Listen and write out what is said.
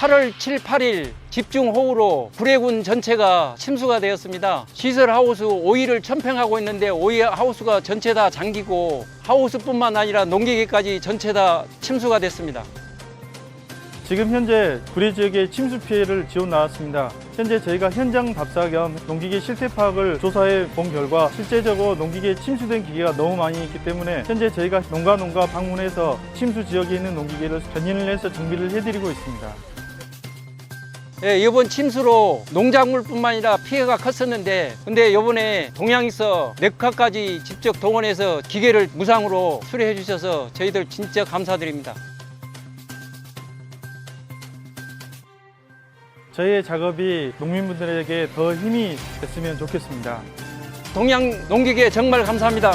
8월 7, 8일 집중호우로 구례군 전체가 침수가 되었습니다. 시설 하우스 오이를 천평하고 있는데 오이 하우스가 전체 다 잠기고 하우스뿐만 아니라 농기계까지 전체 다 침수가 됐습니다. 지금 현재 구례 지역의 침수 피해를 지원 나왔습니다. 현재 저희가 현장 답사 겸 농기계 실태 파악을 조사해 본 결과 실제적으로 농기계에 침수된 기계가 너무 많이 있기 때문에 현재 저희가 농가 농가 방문해서 침수 지역에 있는 농기계를 견인을 해서 정비를 해드리고 있습니다. 예, 이번 침수로 농작물뿐만 아니라 피해가 컸었는데 근데 이번에 동양에서 넥카까지 직접 동원해서 기계를 무상으로 수리해 주셔서 저희들 진짜 감사드립니다. 저희의 작업이 농민분들에게 더 힘이 됐으면 좋겠습니다. 동양 농기계 정말 감사합니다.